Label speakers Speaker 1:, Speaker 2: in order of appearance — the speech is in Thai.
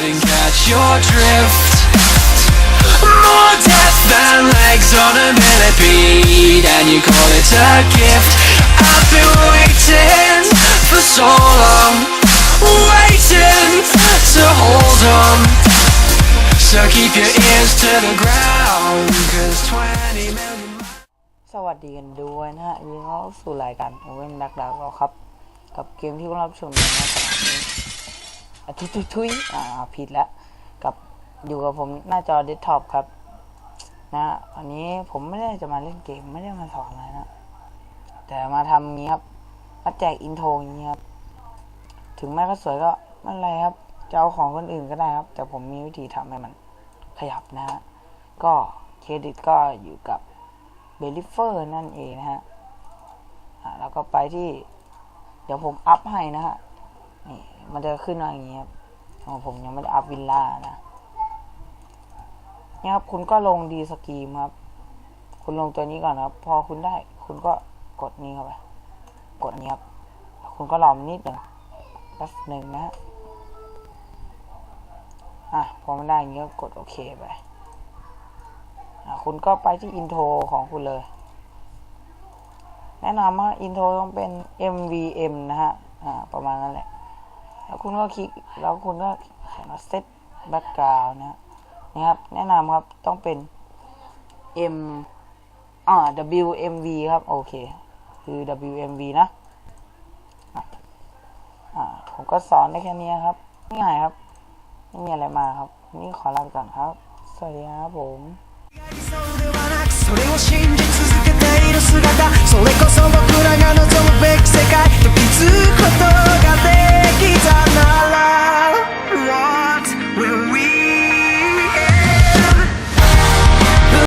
Speaker 1: didn't catch your drift. More death than legs on a millipede, and you call it a gift. I've been waiting for so long, waiting to hold on. So keep your ears to the ground, cause 20 million.
Speaker 2: สวัสดีกันด้วยนะฮะยินดีต้อนรับสู่รายการโอเว่นดักดักเราครับ กับเกมที่พวกเราชมนขณะนี้ อะทุยทุยทุยอ่าผิดล้วกับอยู่กับผมหน้าจอเดสก์ท็อปครับ นะอันนี้ผมไม่ได้จะมาเล่นเกมไม่ได้มาสอนอะไรนะ แต่มาทำางนี้ครับมาแจกอินโทรงนี้ครับ ถึงแม้ก็สวยก็ไม่เป็นไรครับจะเอาของคนอื่นก็ได้ครับ แต่ผมมีวิธีทำให้มันขยับนะฮะก็เครดิตก็อยู่กับเบลิเฟอร์นั่นเองนะฮะแล้วก็ไปที่ เดี๋ยวผมอัพให้นะฮะนี่ มันจะขึ้นมาอย่างนี้ครับของผมยังไม่ได้อัพวิลล่านะนี่ครับ คุณก็ลงดีสกีมครับ คุณลงตัวนี้ก่อนครับ พอคุณได้ คุณก็กดนี้เข้าไป กดนี้ครับ คุณก็รอนิดหนึ่งแป๊บหนึ่งนะฮะอะ พอมันได้อย่างนี้ก็กดโอเคไป อะ คุณก็ไปที่อินโทรของคุณเลย แนะนำว่าอินโทรต้องเป็น MVM นะฮะ อ่า ประมาณนั้นแหละ แล้วคุณก็คลิกแล้วคุณก็เขียนว่าเซตแบ็กกราวนะฮะนี่ครับ แนะนำครับต้องเป็น M อ่า WMV ครับ โอเค คือ WMV นะอ่าผมก็สอนได้แค่นี้ครับง่ายครับไม่มีอะไรมาครับ นี่ขอลาไปก่อนครับ สวัสดีครับผม